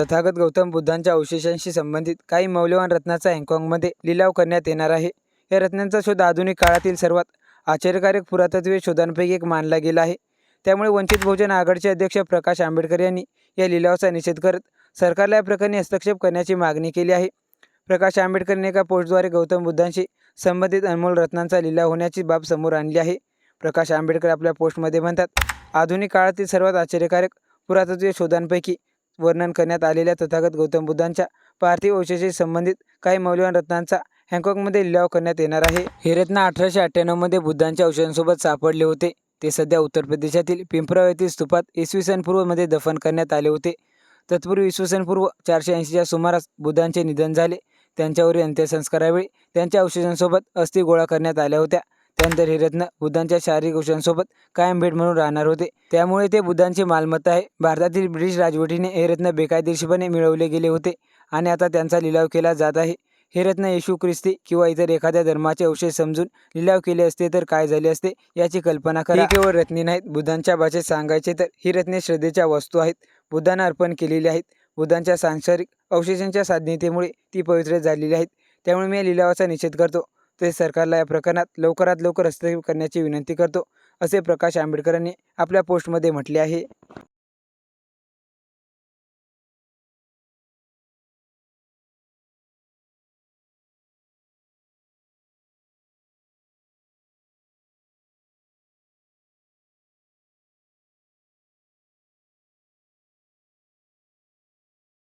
तथागत गौतम बुद्धांच्या अवशेषांशी संबंधित काही मौल्यवान रत्नाचा हँगकाँगमध्ये लिलाव करण्यात येणार आहे. या रत्नांचा शोध आधुनिक काळातील सर्वात आश्चर्यकारक पुरातत्वीय शोधांपैकी एक मानला गेला आहे. त्यामुळे वंचित बहुजन आघाडीचे अध्यक्ष प्रकाश आंबेडकर यांनी या लिलावाचा निषेध करत सरकारला या प्रकरणी हस्तक्षेप करण्याची मागणी केली आहे. प्रकाश आंबेडकरने एका पोस्टद्वारे गौतम बुद्धांशी संबंधित अनमोल रत्नांचा लिलाव होण्याची बाब समोर आणली आहे. प्रकाश आंबेडकर आपल्या पोस्टमध्ये म्हणतात आधुनिक काळातील सर्वात आश्चर्यकारक पुरातत्वीय शोधांपैकी वर्णन करण्यात आलेल्या तथागत गौतम बुद्धांच्या पार्थिव अवशेषाशी संबंधित काही मौल्यवान रत्नांचा हँगकाँगमध्ये लिलाव करण्यात येणार आहे. हे रत्न अठराशे अठ्ठ्याण्णवमध्ये बुद्धांच्या अवशेषांसोबत सापडले होते. ते सध्या उत्तर प्रदेशातील पिंपराव येथील स्तूपात इसवी सन पूर्वमध्ये दफन करण्यात आले होते. तत्पूर्वी इसवी सन पूर्व चारशे ऐंशीच्या सुमारास बुद्धांचे निधन झाले. त्यांच्यावरील अंत्यसंस्कारावेळी त्यांच्या अवशेषांसोबत अस्थि गोळा करण्यात आल्या होत्या. त्यानंतर हे रत्न बुद्धांच्या शारीरिक अवशेषांसोबत कायम भेट म्हणून राहणार होते. त्यामुळे ते बुद्धांची मालमत्ता आहे. भारतातील ब्रिटिश राजवटीने हे रत्न बेकायदेशीरपणे मिळवले गेले होते आणि आता त्यांचा लिलाव केला जात आहे. हे रत्न येशू ख्रिस्ती किंवा इतर एखाद्या धर्माचे अवशेष समजून लिलाव केले असते तर काय झाले असते याची कल्पना करा. केवळ रत्ने नाहीत बुद्धांच्या भाषेत सांगायचे तर ही रत्ने श्रद्धेच्या वस्तू आहेत. बुद्धांना अर्पण केलेली आहेत. बुद्धांच्या सांसारिक अवशेषांच्या साधनेतेमुळे ती पवित्र झालेली आहेत. त्यामुळे मी या लिलावाचा निषेध करतो. ते सरकारला या प्रकरणात लवकरात लवकर हस्तक्षेप करण्याची विनंती करतो असे प्रकाश आंबेडकरांनी आपल्या पोस्टमध्ये म्हटले आहे.